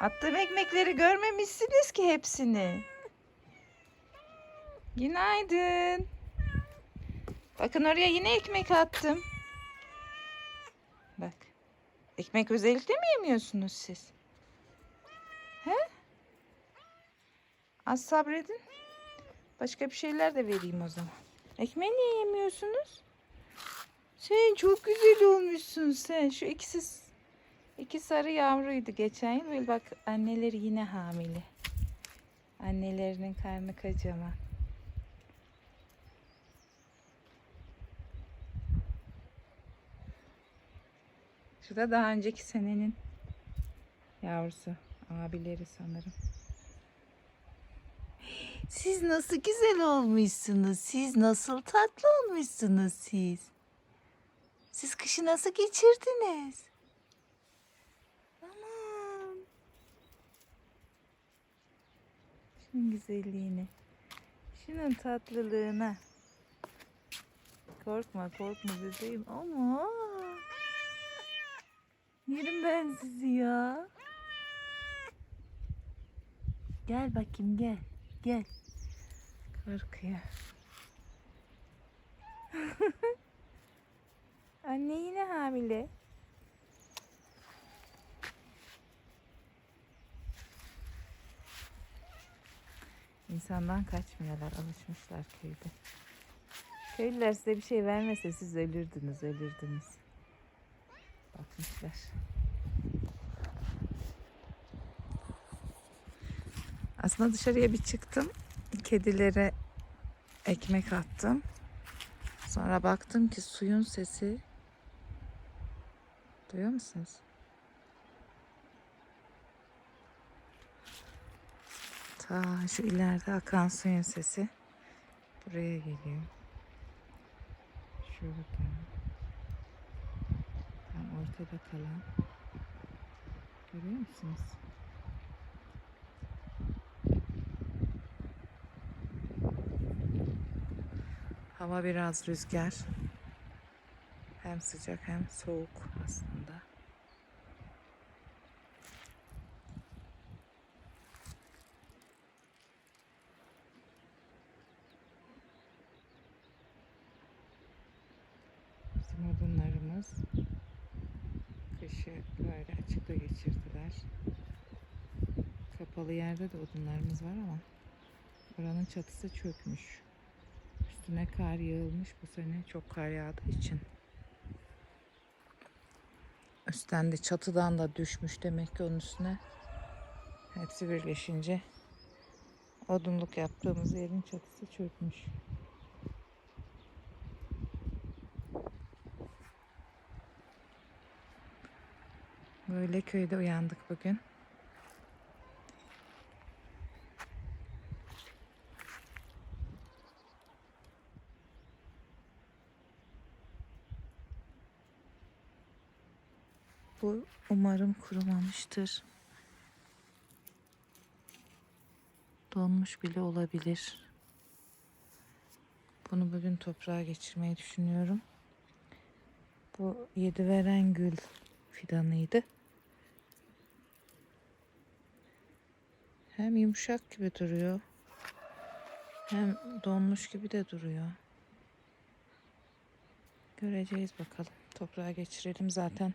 Attığım ekmekleri görmemişsiniz ki hepsini. Günaydın. Bakın oraya yine ekmek attım. Bak. Ekmek özellikle mi yemiyorsunuz siz? He? Az sabredin. Başka bir şeyler de vereyim o zaman. Ekmeği niye yemiyorsunuz? Sen çok güzel olmuşsun sen. Şu ikisi iki sarı yavruydu geçen yıl. Böyle bak anneleri yine hamile. Annelerinin karnı kocaman. Şurada daha önceki senenin yavrusu. Abileri sanırım. Siz nasıl güzel olmuşsunuz. Siz nasıl tatlı olmuşsunuz siz. Siz kışı nasıl geçirdiniz? Şunun güzelliğine. Şunun tatlılığına. Korkma korkma bebeğim. Ama. Yerim ben sizi ya. Gel bakayım gel. Gel. Korkuyor. Anne yine hamile. İnsandan kaçmıyorlar, alışmışlar köyde. Köylüler size bir şey vermese siz ölürdünüz, ölürdünüz. Bakmışlar. Aslında dışarıya bir çıktım. Kedilere ekmek attım. Sonra baktım ki suyun sesi Duyuyor musunuz? Ta şu ileride akan suyun sesi buraya geliyor. Şurada. Tam ortada kalan. Görüyor musunuz? Hava biraz rüzgar. Hem sıcak hem soğuk aslında. Bizim odunlarımız kışı böyle açıkta geçirdiler. Kapalı yerde de odunlarımız var ama buranın çatısı çökmüş. Üstüne kar yağılmış bu sene çok kar yağdığı için. Üstten de çatıdan da düşmüş demek ki onun üstüne. Hepsi birleşince odunluk yaptığımız yerin çatısı çökmüş. Böyle köyde uyandık bugün. Bu umarım kurumamıştır. Donmuş bile olabilir. Bunu bugün toprağa geçirmeyi düşünüyorum. Bu yedi veren gül fidanıydı. Hem yumuşak gibi duruyor. Hem donmuş gibi de duruyor. Göreceğiz bakalım. Toprağa geçirelim zaten.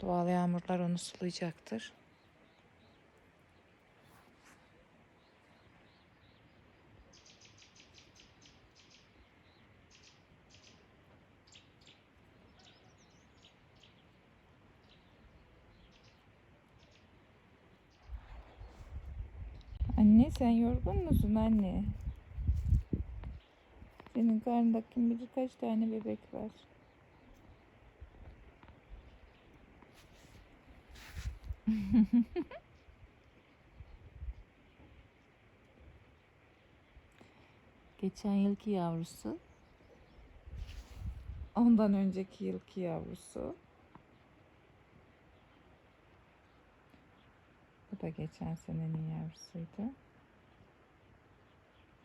Doğal yağmurlar onu sulayacaktır. Anne sen yorgun musun anne? Senin karnında kim bilir kaç tane bebek var. Geçen yılki yavrusu. Ondan önceki yılki yavrusu. Bu da geçen senenin yavrusuydu.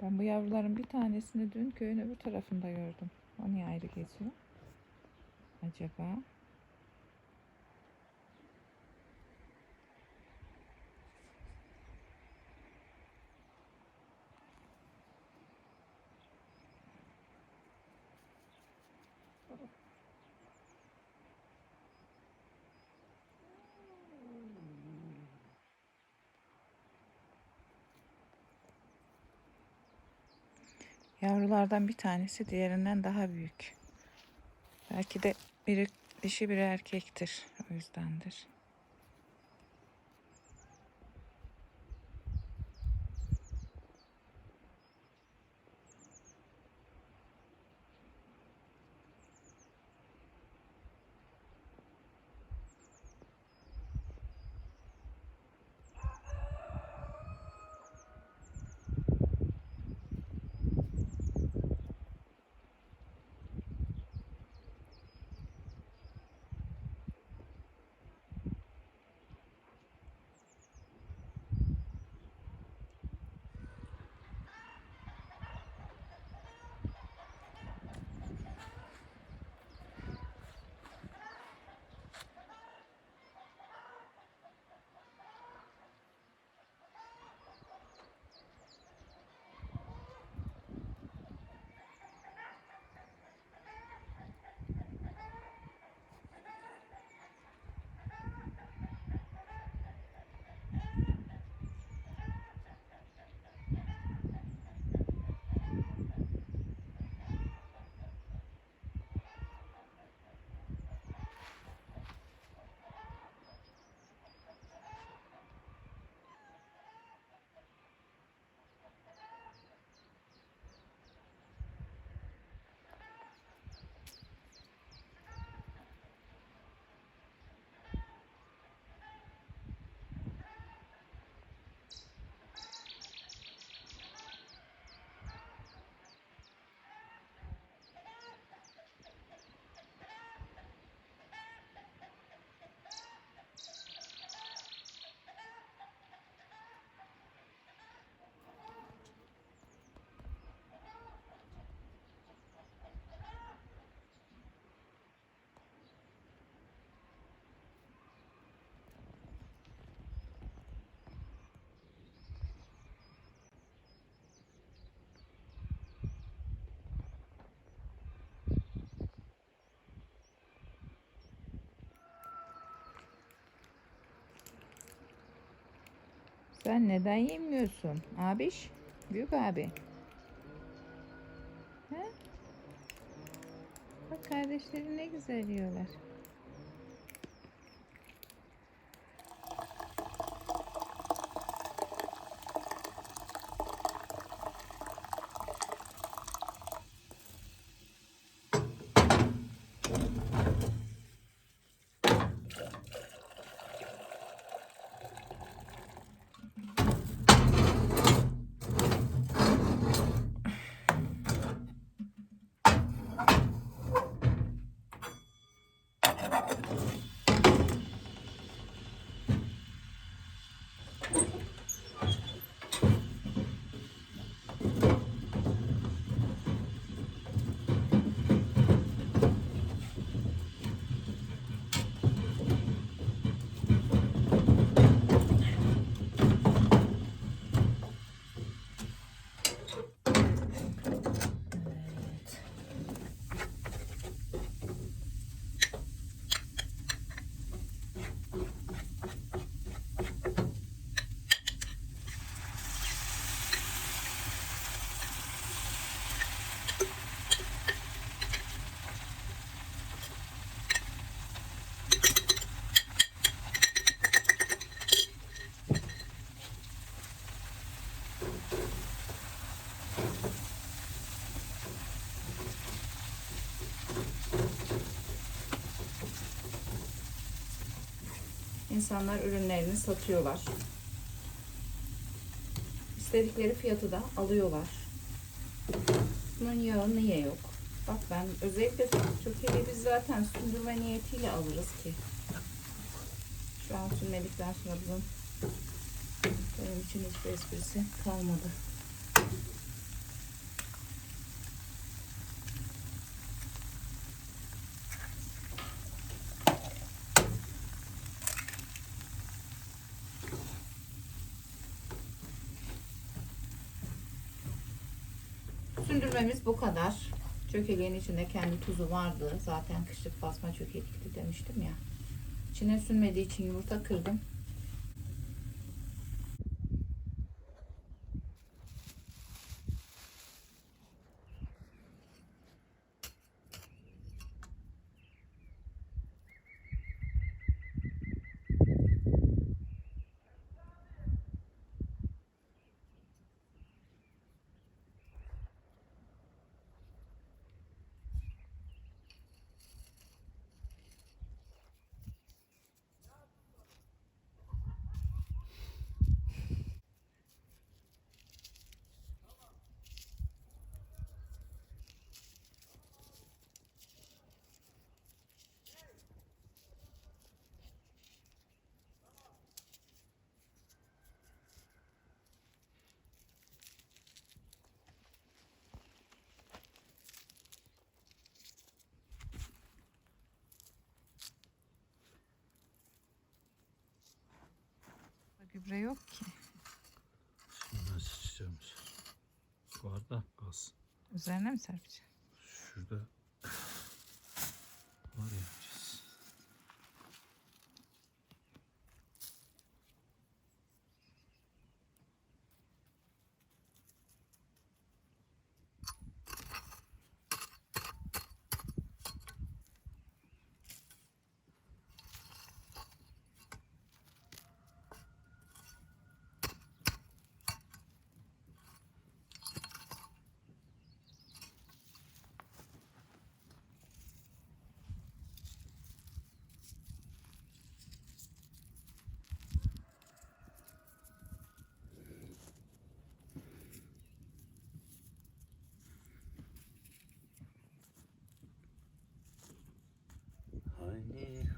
Ben bu yavruların bir tanesini dün köyün öbür tarafında gördüm. O niye ayrı geziyor? Acaba? Yavrulardan bir tanesi diğerinden daha büyük. Belki de biri dişi biri erkektir. O yüzdendir. Sen neden yemiyorsun? Abiş, büyük abi. He? Bak kardeşleri ne güzel yiyorlar. İnsanlar ürünlerini satıyorlar. İstedikleri fiyatı da alıyorlar. Bunun yağı niye yok? Bak ben özellikle Türkiye'de biz zaten sündürme niyetiyle alırız ki. Şu an sünmedikten sonra bunun benim için hiçbir esprisi kalmadı. Sündürmemiz bu kadar. Çökeleğin içinde kendi tuzu vardı. Zaten kışlık basma çökelekti demiştim ya. İçine sünmediği için yumurta kırdım. Gübre yok ki. Sıçacağım. Var da gaz. Üzerine mi serpeceğim? money.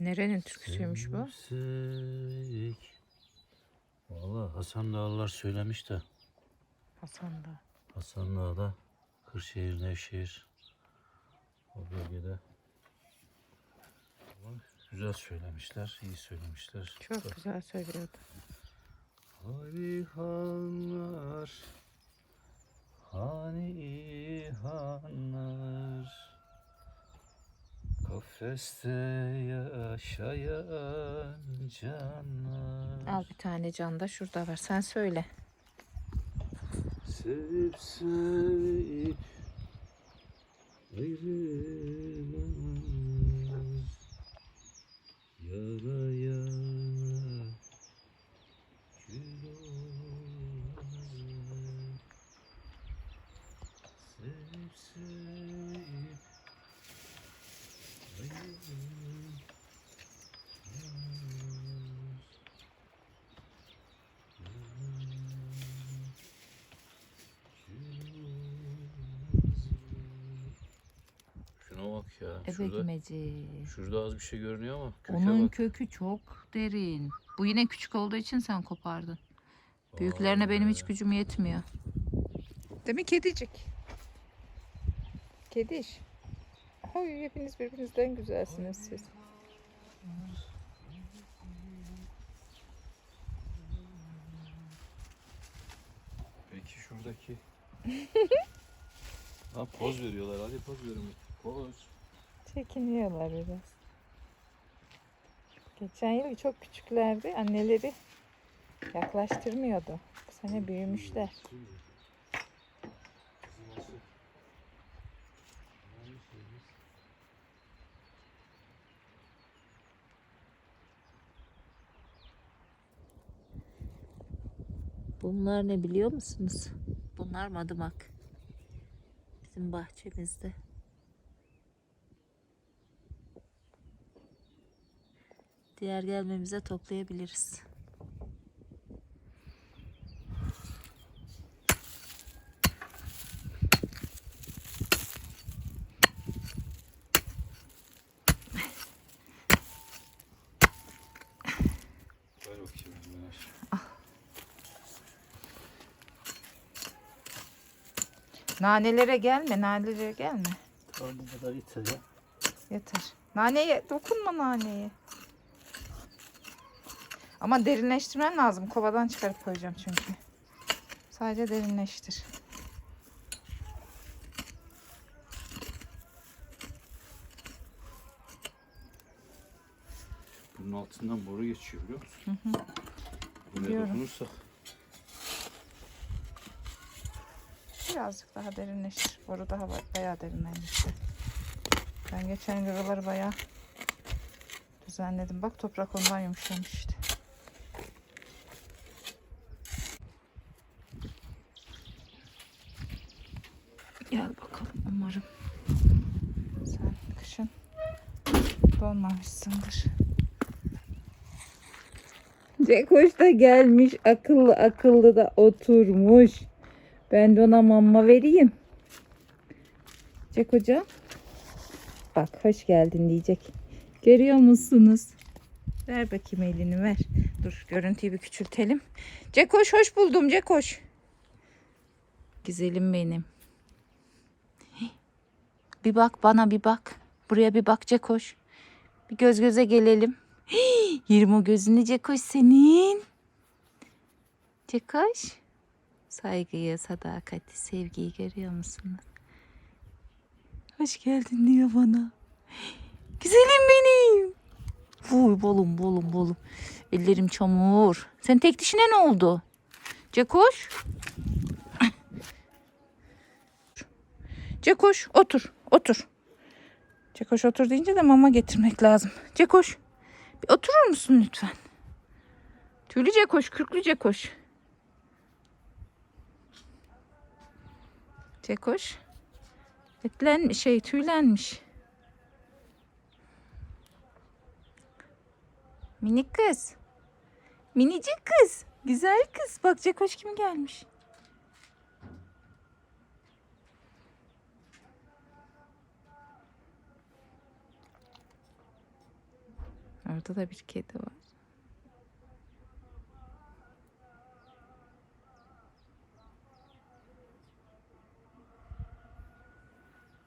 Nerenin türküsüymüş bu? Sevsek. Valla Hasan Dağlar söylemiş de. Hasan da. Hasan Dağ'da Kırşehir, Nevşehir o bölgede. Güzel söylemişler, iyi söylemişler. Çok güzel söylüyordu. Hani hanlar, hani hanlar, kafeste yaşayan canlar. Al bir tane can da şurada var. Sen söyle. Sevip sevip ayrılanlar Yara yara kül olanlar Sevip sevip ayrılanlar Şuna bak ya. Şurada, Ebegimeci. şurada az bir şey görünüyor ama köke Onun bak. kökü çok derin. Bu yine küçük olduğu için sen kopardın. Büyüklerine Vay benim be. hiç gücüm yetmiyor. Değil mi kedicik? Kediş. Oy hepiniz birbirinizden güzelsiniz siz. Peki şuradaki. ha poz veriyorlar. Hadi poz verin. Poz. Çekiniyorlar biraz. Geçen yıl çok küçüklerdi. Anneleri yaklaştırmıyordu. Bu sene büyümüşler. Bunlar ne biliyor musunuz? Bunlar madımak. Bizim bahçemizde. diğer gelmemize toplayabiliriz. Nanelere gelme, nanelere gelme. Tamam bu kadar yeter ya. Yeter. Naneye dokunma naneye. Ama derinleştirmen lazım. Kovadan çıkarıp koyacağım çünkü. Sadece derinleştir. Bunun altından boru geçiyor biliyor musun? Buraya Biliyorum. dokunursak Birazcık daha derinleştir. Boru daha ba- bayağı derinleşti. Ben geçen gırıları bayağı düzenledim. Bak toprak ondan yumuşamış işte. Gel bakalım umarım. Sen kışın donmamışsındır. Cekoş da gelmiş. Akıllı akıllı da oturmuş. Ben de ona mama vereyim. Cek hocam. Bak hoş geldin diyecek. Görüyor musunuz? Ver bakayım elini ver. Dur görüntüyü bir küçültelim. Cekoş hoş buldum Cekoş. Güzelim benim. Bir bak bana bir bak. Buraya bir bak Cekoş. Bir göz göze gelelim. Yerim o gözünü Cekoş senin. Cekoş. Saygıyı, sadakati, sevgiyi görüyor musunuz? Hoş geldin diyor bana. Güzelim benim. Vuy bolum bolum bolum. Ellerim çamur. Sen tek dişine ne oldu? Cekoş. Cekoş otur otur. Cekoş otur deyince de mama getirmek lazım. Cekoş bir oturur musun lütfen? Tüylü Cekoş, kürklü Cekoş. Cekoş. Etlenmiş, şey tüylenmiş. Minik kız. Minicik kız. Güzel kız. Bak Cekoş kim gelmiş? Orada da bir kedi var.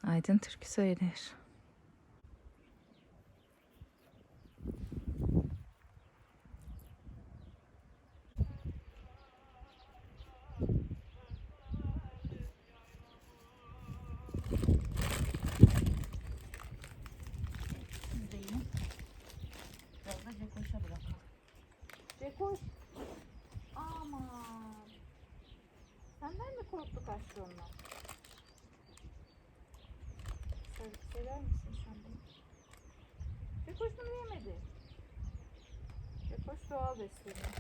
Aydın türkü söyler. Biraz da Cekoş'a bırakalım. Cekoş. Aman. Korktu kaçtı onlar? Sen sever misin sen bunu? Cekoş bunu yemedi. Cekoş doğal besleniyor.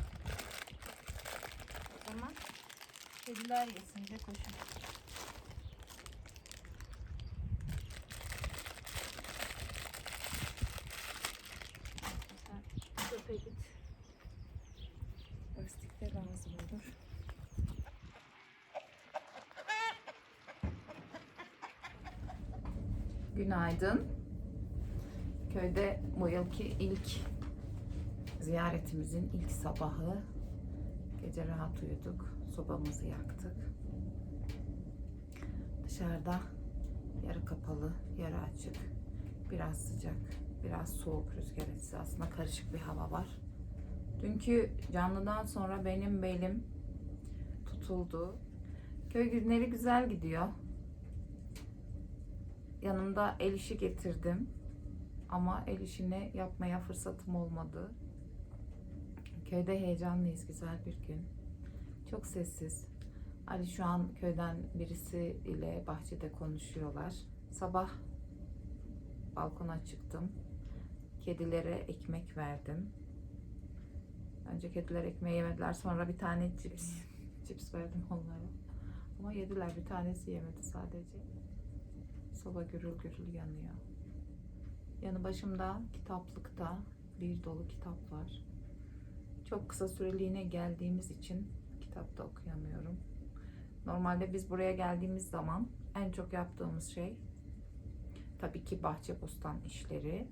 O zaman kediler yesin Cekoş'u. Sen çöpe git. Lastikte lazım olur. Günaydın. Köyde bu yılki ilk ziyaretimizin ilk sabahı. Gece rahat uyuduk. Sobamızı yaktık. Dışarıda yarı kapalı, yarı açık. Biraz sıcak, biraz soğuk rüzgar esiyor. Aslında karışık bir hava var. Dünkü canlıdan sonra benim belim tutuldu. Köy günleri güzel gidiyor. Yanımda el işi getirdim. Ama el işini yapmaya fırsatım olmadı. Köyde heyecanlıyız, güzel bir gün. Çok sessiz. Ali şu an köyden birisi ile bahçede konuşuyorlar. Sabah balkona çıktım. Kedilere ekmek verdim. Önce kediler ekmeği yemediler. Sonra bir tane cips, cips verdim onlara. Ama yediler. Bir tanesi yemedi sadece. Soba gürül gürül yanıyor. Yanı başımda kitaplıkta bir dolu kitap var. Çok kısa süreliğine geldiğimiz için kitapta okuyamıyorum. Normalde biz buraya geldiğimiz zaman en çok yaptığımız şey tabii ki bahçe bostan işleri.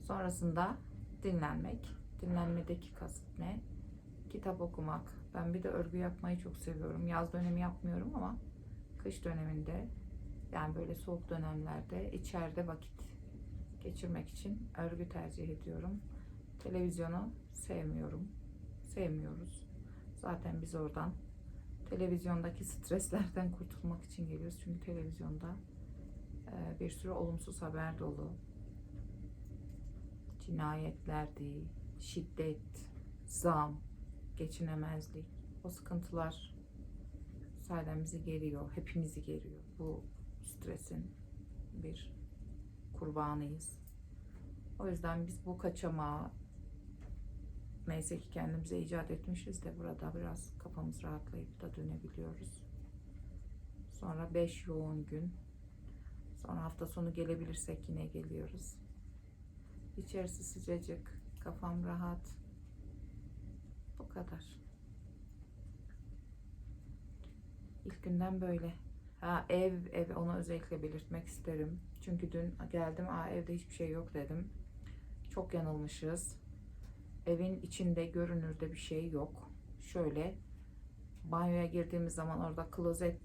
Sonrasında dinlenmek. Dinlenmedeki kasıt ne? Kitap okumak. Ben bir de örgü yapmayı çok seviyorum. Yaz dönemi yapmıyorum ama kış döneminde yani böyle soğuk dönemlerde içeride vakit geçirmek için örgü tercih ediyorum. Televizyonu sevmiyorum. Sevmiyoruz. Zaten biz oradan televizyondaki streslerden kurtulmak için geliyoruz. Çünkü televizyonda e, bir sürü olumsuz haber dolu. Cinayetlerdi, şiddet, zam, geçinemezlik. O sıkıntılar sayeden bizi geriyor, hepimizi geriyor. Bu stresin bir kurbanıyız. O yüzden biz bu kaçamağı neyse ki kendimize icat etmişiz de burada biraz kafamız rahatlayıp da dönebiliyoruz. Sonra 5 yoğun gün. Sonra hafta sonu gelebilirsek yine geliyoruz. İçerisi sıcacık, kafam rahat. Bu kadar. İlk günden böyle. Ev ev onu özellikle belirtmek isterim. Çünkü dün geldim, aa evde hiçbir şey yok dedim. Çok yanılmışız. Evin içinde görünürde bir şey yok. Şöyle banyoya girdiğimiz zaman orada klozet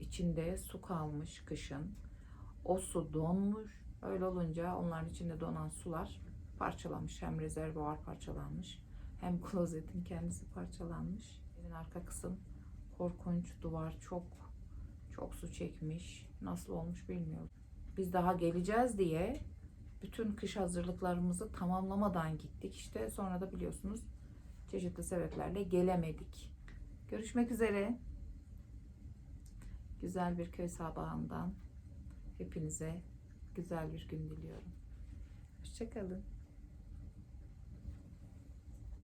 içinde su kalmış kışın. O su donmuş. Öyle olunca onların içinde donan sular parçalanmış. Hem rezervuar parçalanmış hem klozetin kendisi parçalanmış. Evin arka kısım korkunç. Duvar çok çok su çekmiş. Nasıl olmuş bilmiyorum. Biz daha geleceğiz diye bütün kış hazırlıklarımızı tamamlamadan gittik. İşte sonra da biliyorsunuz çeşitli sebeplerle gelemedik. Görüşmek üzere. Güzel bir köy sabahından hepinize güzel bir gün diliyorum. Hoşçakalın.